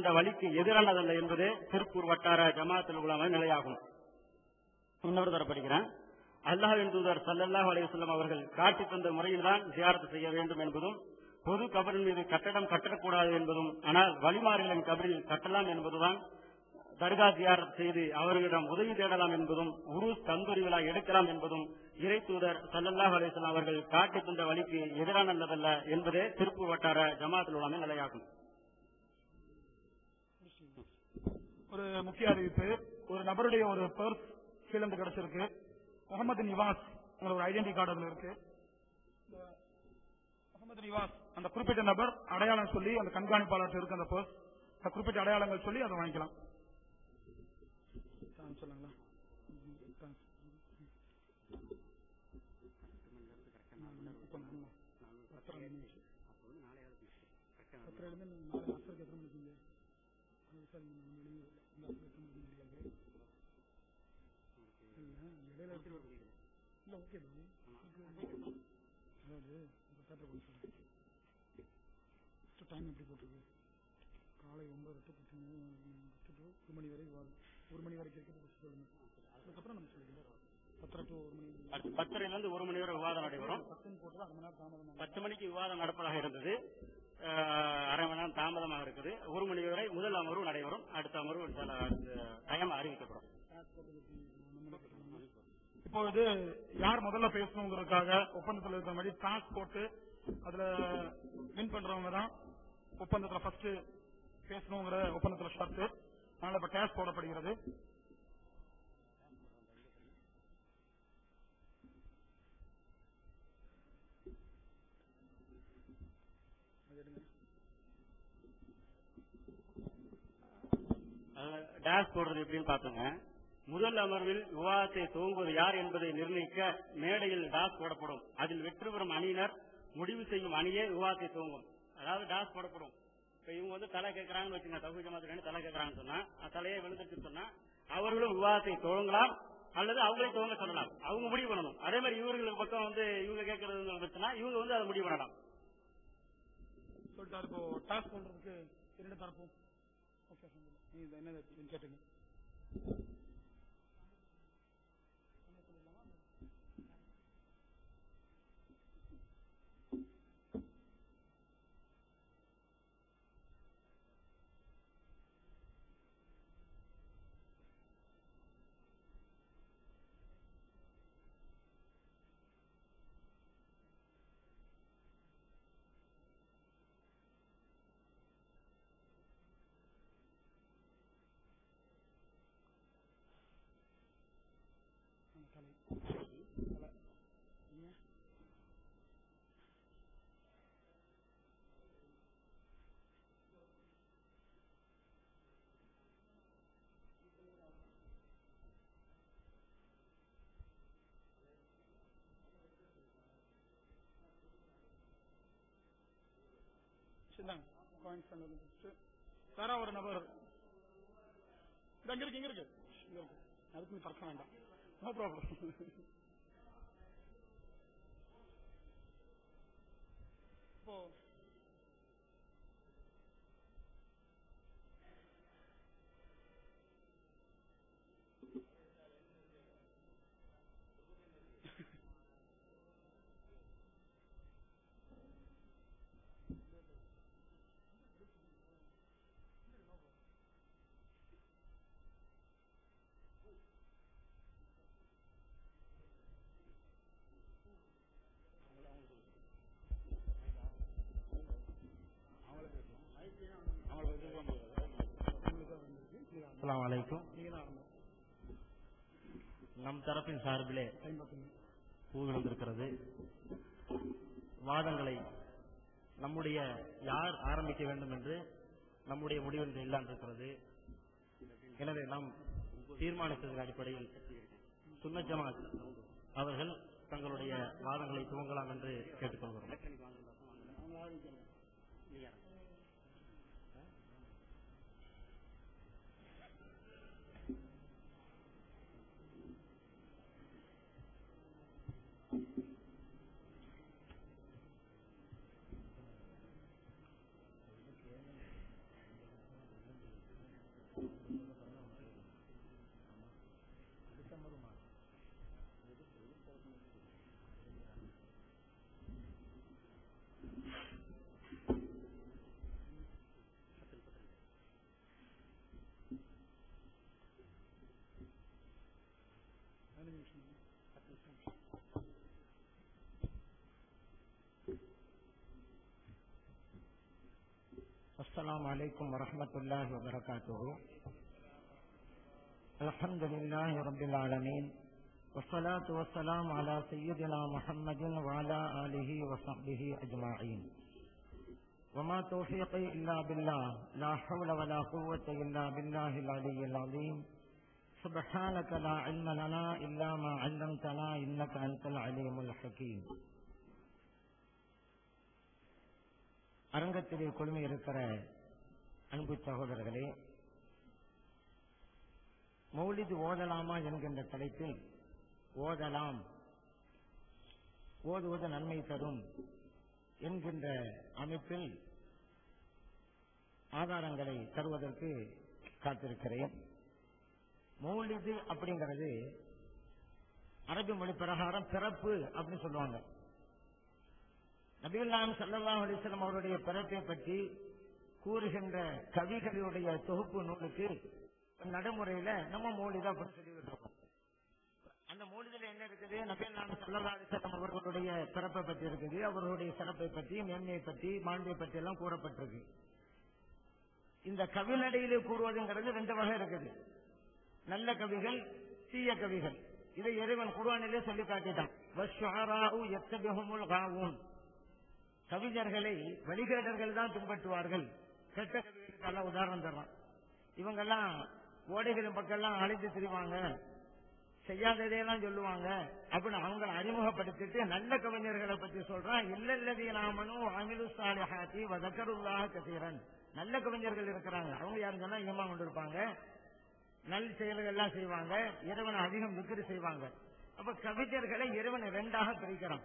தந்த வழிக்கு எதிரானதல்ல என்பது திருப்பூர் வட்டார ஜமாத்தில் உள்ள நிலையாகும். இன்னொரு தரப்படுகிறேன் அல்லாஹின் தூதர் சல்லல்லாஹ் அலைஹி அவர்கள் காட்டி தந்த முறையில்தான் ஜியாரத்து செய்ய வேண்டும் என்பதும் பொது கபரின் மீது கட்டடம் கட்டக்கூடாது என்பதும் ஆனால் வழிமாறுகளின் கபரில் கட்டலாம் என்பதுதான் தர்கா ஜியாரத் செய்து அவர்களிடம் உதவி தேடலாம் என்பதும் உருஸ் தந்தூரி விழா எடுக்கலாம் என்பதும் இறை தூதர் சல்லல்லாஹ் அலைஹி அவர்கள் காட்டி தந்த வழிக்கு எதிரானதல்ல என்பதே திருப்பூர் வட்டார ஜமாத்தில் உள்ள நிலையாகும். ஒரு முக்கிய அறிவிப்பு ஒரு நபருடைய ஒரு பர்ஸ் கீழந்து கிடைச்சிருக்கு முகமது நிவாஸ் ஒரு ஐடென்டி கார்டு அதுல இருக்கு முகமது நிவாஸ் அந்த குறிப்பிட்ட நபர் அடையாளம் சொல்லி அந்த கண்காணிப்பாளர் இருக்கு அந்த பர்ஸ் அந்த குறிப்பிட்ட அடையாளங்கள் சொல்லி அதை வாங்கிக்கலாம் சொல்லுங்களா ம், thanks. இப்ப நம்ம பத்தரை நிமிஷம். பத்தரைல இருந்து நாளை அசருக்கு எத்தனை மணிக்கு சார் நம்ம இல்ல, இடையில எப்படி வரும்? அதாவது, இப்ப theatre கொஞ்சம் சொல்றேன். எப்படி போட்டிருக்கு? காலை ஒன்பது டு பத்து மணி, பத்து to ஒரு மணி வரை ஒரு மணி வரைக்கும் இருக்கிறது சொல்லுங்க. அதுக்கப்புறம் நம்ம சொல்லிக்கலாம். பத்தரை டு ஒரு மணி பத்தரைல இருந்து ஒரு மணி வரை விவாதம் நடைபெறும் பத்து போட்டு அரை மணி நேரம் தாமதம் பத்து மணிக்கு விவாதம் நடப்பதாக இருந்தது அரை மணி நேரம் தாமதமாக இருக்குது. ஒரு மணி வரை முதல் அமர்வு நடைபெறும். அடுத்த அமர்வு டைம் அறிவிக்கப்படும். இப்போது யார் முதல்ல பேசணுங்கிறதுக்காக ஒப்பந்தத்தில் இருக்கிற மாதிரி டாஸ்க் போட்டு அதுல வின் பண்றவங்க தான் ஒப்பந்தத்துல ஃபர்ஸ்ட் பேசணுங்கிற ஒப்பந்தத்தில் ஷர்ட் அதனால இப்ப டேஸ் போடப்படுகிறது. டேஷ் போடுறது எப்படின்னு பாத்துங்க முதல் அமர்வில் விவாதத்தை துவங்குவது யார் என்பதை நிர்ணயிக்க மேடையில் டாஸ் போடப்படும். அதில் வெற்றி பெறும் அணியினர் முடிவு செய்யும் அணியே விவாதத்தை துவங்கும். அதாவது டாஸ் போடப்படும். இப்ப இவங்க வந்து தலை கேட்கறாங்கன்னு வச்சுங்க தகுதி ஜமாத்துல தலை கேட்கறாங்கன்னு சொன்னா தலையை விழுந்துட்டு சொன்னா அவர்களும் விவாதத்தை துவங்கலாம் அல்லது அவங்களே துவங்க சொல்லலாம். அவங்க முடிவு பண்ணணும். அதே மாதிரி இவர்களுக்கு பக்கம் வந்து இவங்க கேட்கறது இருந்துச்சுன்னா இவங்க வந்து அதை முடிவு பண்ணலாம். சொல்லிட்டாரு. இப்போ டாஸ்க் பண்றதுக்கு இரண்டு தரப்பும் ஓகே நீ இது என்ன கேட்டுங்க சிந்தாங்க காயின்ஸ் வேற ஒரு நபர் இது அங்க இருக்கு இங்க இருக்கு இங்க இருக்கு அதுக்கு நீ பறக்க வேண்டாம் நோ ப்ராப்ளம் இப்போ அஸ்லாம் வலைக்கும் நம் தரப்பின் சார்பிலே டைம் வாதங்களை நம்முடைய யார் ஆரம்பிக்க வேண்டும் என்று நம்முடைய முடிவென்று இல்லாமல் இருக்கிறது எனவே நாம் தீர்மானித்ததன் அடிப்படையில் சுன்ன ஜமாத் அவர்கள் தங்களுடைய வாதங்களை துவங்கலாம் என்று கேட்டுக்கொள்கிறோம். السلام عليكم ورحمة الله وبركاته. الحمد لله رب العالمين والصلاة والسلام على سيدنا محمد وعلى آله وصحبه أجمعين. وما توفيقي إلا بالله لا حول ولا قوة إلا بالله العلي العظيم. سبحانك لا علم لنا إلا ما علمتنا إنك أنت العليم الحكيم. அரங்கத்திலே குழுமி இருக்கிற அன்பு சகோதரர்களே மௌலிது ஓதலாமா என்கின்ற தலைப்பில் ஓதலாம் ஓதுவது நன்மை தரும் என்கின்ற அமைப்பில் ஆதாரங்களை தருவதற்கு காத்திருக்கிறேன். மௌலிது அப்படிங்கிறது அரபி மொழி பிரகாரம் பிறப்பு அப்படின்னு சொல்லுவாங்க. நபிகள்லாம் சல்லல்லாஹு அலிஸ்லாம் அவருடைய பிறப்பை பற்றி கூறுகின்ற கவிகளுடைய தொகுப்பு நூலுக்கு நடைமுறையில நம்ம மௌலிதா அப்படின்னு சொல்லிக்கிட்டு இருக்கோம் அந்த மௌலிதில் என்ன இருக்குது? நபிகள்லாம் சல்லல்லாஹு அலிஸ்லாம் அவர்களுடைய சிறப்பை பற்றி இருக்குது. அவர்களுடைய சிறப்பை பற்றி மேன்மையை பற்றி மாண்பை பற்றி எல்லாம் கூறப்பட்டிருக்கு. இந்த கவிநடையிலே கூறுவதுங்கிறது ரெண்டு வகை இருக்குது. நல்ல கவிகள் தீய கவிகள். இதை இறைவன் குருவானிலே சொல்லி காட்டிட்டான். கவிஞர்களை வழிகேடர்கள் தான் பின்பற்றுவார்கள். கெட்ட கவிகளுக்கெல்லாம் உதாரணம் தர்றான். இவங்கெல்லாம் ஓடைகளின் பக்கம்லாம் அழைத்து திரிவாங்க. செய்யாததையெல்லாம் சொல்லுவாங்க. அப்படின்னு அவங்களை அறிமுகப்படுத்திட்டு நல்ல கவிஞர்களை பத்தி சொல்றான். இல்லல்லதி நாமனும் அமிலு சாலிஹாத்தி வதக்கருல்லாக கசீரன். நல்ல கவிஞர்கள் இருக்கிறாங்க. அவங்க யாரும் சொன்னா ஈமா கொண்டு இருப்பாங்க. நல் செயல்கள் எல்லாம் செய்வாங்க. இறைவனை அதிகம் விக்கிரி செய்வாங்க. அப்ப கவிஞர்களை இறைவனை ரெண்டாக பிரிக்கிறான்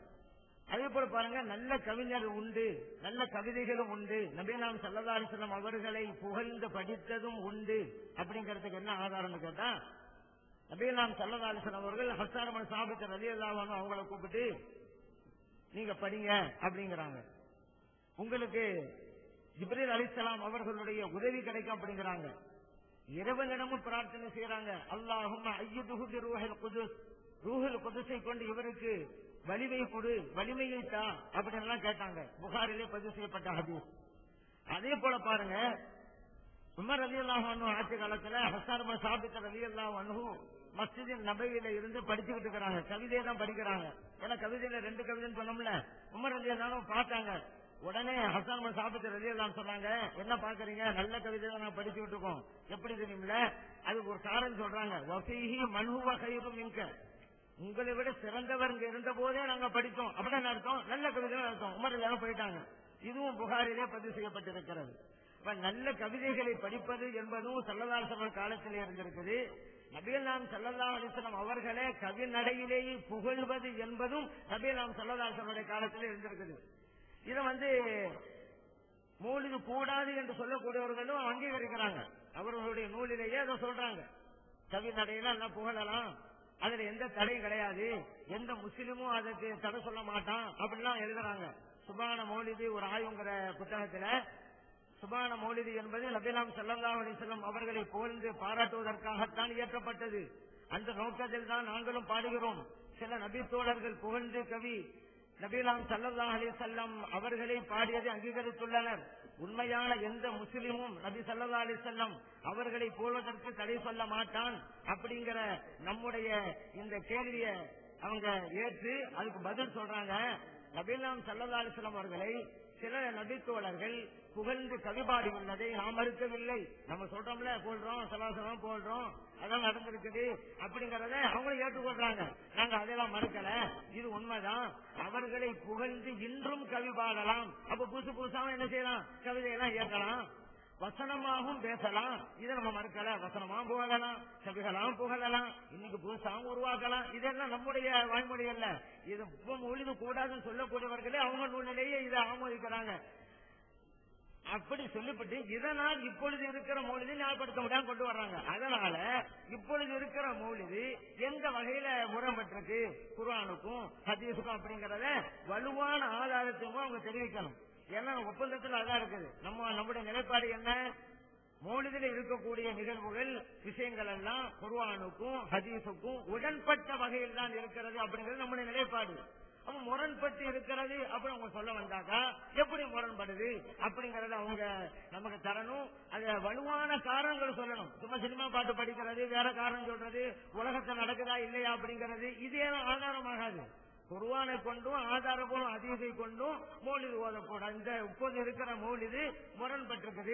அதே போல பாருங்க நல்ல கவிஞர் உண்டு நல்ல கவிதைகளும் உண்டு. நபீனாம் சல்லதாரிசனம் அவர்களை புகழ்ந்து படித்ததும் உண்டு. அப்படிங்கறதுக்கு என்ன ஆதாரம்னு கேட்டா நபீனாம் சல்லதாரிசனம் அவர்கள் ஹஸ்தாரமன் சாபித்த ரலி அல்லாஹ் அவங்கள கூப்பிட்டு நீங்க படிங்க அப்படிங்கிறாங்க. உங்களுக்கு ஜிப்ரீல் அலிசலாம் அவர்களுடைய உதவி கிடைக்கும் அப்படிங்கிறாங்க. இறைவனிடமும் பிரார்த்தனை செய்யறாங்க அல்லாஹும் ஐயுதுகு ரூஹல் குதுஸ். ரூஹல் குதுஸை கொண்டு இவருக்கு வலிமை கொடு வலிமையை தா அப்படின்னு எல்லாம் கேட்டாங்க. புகாரிலே பதிவு செய்யப்பட்ட ஹதீஸ். அதே போல பாருங்க உமர் அலி அல்லாஹ் ஆட்சி காலத்துல ஹசான் சாபித் அலி அல்லாஹ் அனு மஸ்ஜிதின் நபையில இருந்து படிச்சுக்கிட்டு இருக்கிறாங்க. கவிதையை தான் படிக்கிறாங்க. ஏன்னா கவிதையில ரெண்டு கவிதைன்னு சொன்னோம்ல உமர் அலி அல்லாவும் பார்த்தாங்க. உடனே ஹசான் சாபித் அலி அல்லாம் சொன்னாங்க என்ன பாக்குறீங்க நல்ல கவிதை தான் நான் படிச்சுக்கிட்டு இருக்கோம். எப்படி தெரியுமில்ல? அதுக்கு ஒரு காரணம் சொல்றாங்க. வசீகி மனுவ கைரும் இங்க உங்களை விட சிறந்தவர் இருந்த போதே நாங்க படித்தோம். அப்படின்னு அர்த்தம். நல்ல கவிதைகள் அர்த்தம். உமர் எல்லாரும் போயிட்டாங்க. இதுவும் புகாரிலே பதிவு செய்யப்பட்டிருக்கிறது. நல்ல கவிதைகளை படிப்பது என்பதும் சல்லதாசவர் காலத்திலே இருந்திருக்குது. நபியல்லாம் சல்லல்லா அலிஸ்லாம் அவர்களே கவி நடையிலேயே புகழ்வது என்பதும் நபியல்லாம் சல்லதாசனுடைய காலத்திலே இருந்திருக்குது. இதை வந்து மூலிது கூடாது என்று சொல்லக்கூடியவர்களும் அங்கீகரிக்கிறாங்க. அவர்களுடைய நூலிலேயே அதை சொல்றாங்க. கவி நடையெல்லாம் புகழலாம். அதுல எந்த தடையும் கிடையாது. எந்த முஸ்லிமும் அதுக்கு தடை சொல்ல மாட்டான். அப்படிலாம் எழுதுறாங்க. சுபான மௌலிதி ஒரு ஆய்வுங்கிற புத்தகத்துல. சுபான மௌலிதி என்பது நபிலாம் செல்லந்தா அலிசல்லம் அவர்களை புகழ்ந்து பாராட்டுவதற்காகத்தான் இயற்றப்பட்டது. அந்த நோக்கத்தில் தான் நாங்களும் பாடுகிறோம். சில நபி தோழர்கள் புகழ்ந்து கவி நபிலாம் சல்லல்லா அலி செல்லம் அவர்களை பாடியதை அங்கீகரித்துள்ளனர். உண்மையான எந்த முஸ்லிமும் நபி சல்லா அலி செல்லம் அவர்களை போவதற்கு தடை சொல்ல மாட்டான் அப்படிங்கிற நம்முடைய இந்த கேள்விய அவங்க ஏற்று அதுக்கு பதில் சொல்றாங்க. நபீலாம் சல்லா அலிஸ்லாம் அவர்களை சில நபித்தோழர்கள் புகழ்ந்து கவிபாடி உள்ளதை நாம் மறுக்கவில்லை. நம்ம சொல்றோம்ல போடுறோம் சலாசலம் போடுறோம் அதான் நடந்திருக்குது அப்படிங்கறத அவங்களும் ஏற்றுக்கொள்றாங்க. நாங்க அதெல்லாம் மறுக்கல. இது உண்மைதான். அவர்களை புகழ்ந்து இன்றும் கவி பாடலாம். அப்ப புதுசு புதுசாவும் என்ன செய்யலாம்? கவிதையெல்லாம் ஏற்கலாம் வசனமாகவும் பேசலாம். இதை நம்ம மறுக்கல வசனமா புகழலாம். கவிகளாம் புகழலாம். இன்னைக்கு புதுசாகவும் உருவாக்கலாம். இதெல்லாம் நம்முடைய வாய்மொழி அல்ல. இது இப்ப மொழிது கூடாதுன்னு சொல்லக்கூடியவர்களே அவங்க நூலிலேயே இதை ஆமோதிக்கிறாங்க. அப்படி சொல்லிப்பட்டு இதனால் இப்பொழுது இருக்கிற மௌலிதி ஞாபகப்படுத்த முடியாம கொண்டு வர்றாங்க. அதனால இப்பொழுது இருக்கிற மொழி எந்த வகையில முரம்பட்டிருக்கு குர்ஆனுக்கும் ஹதீஸுக்கும் அப்படிங்கறத வலுவான ஆதாரத்துக்கும் அவங்க தெரிவிக்கணும். ஏன்னா ஒப்பந்தத்தில் அதான் இருக்குது. நம்ம நம்முடைய நிலைப்பாடு என்ன? மௌலிதில் இருக்கக்கூடிய நிகழ்வுகள் விஷயங்கள் எல்லாம் குர்ஆனுக்கும் ஹதீஸுக்கும் உடன்பட்ட வகையில் தான் இருக்கிறது அப்படிங்கிறது நம்முடைய நிலைப்பாடு. அப்ப முரண்பட்டு இருக்கிறது அப்படி அவங்க சொல்ல வந்தாக்கா எப்படி முரண்படுது அப்படிங்கறத அவங்க நமக்கு தரணும். அது வலுவான காரணங்கள் சொல்லணும். சும்மா சினிமா பாட்டு படிக்கிறது வேற காரணம் சொல்றது உலகத்தில் நடக்குதா இல்லையா அப்படிங்கிறது இது ஏன் ஆதாரமாகாது? குருவானை கொண்டும் ஆதாரபூர்வம் அதிகத்தை கொண்டும் மௌலிது ஓதக்கூடாது இந்த இப்போது இருக்கிற மௌலிது முரண்பட்டிருக்குது.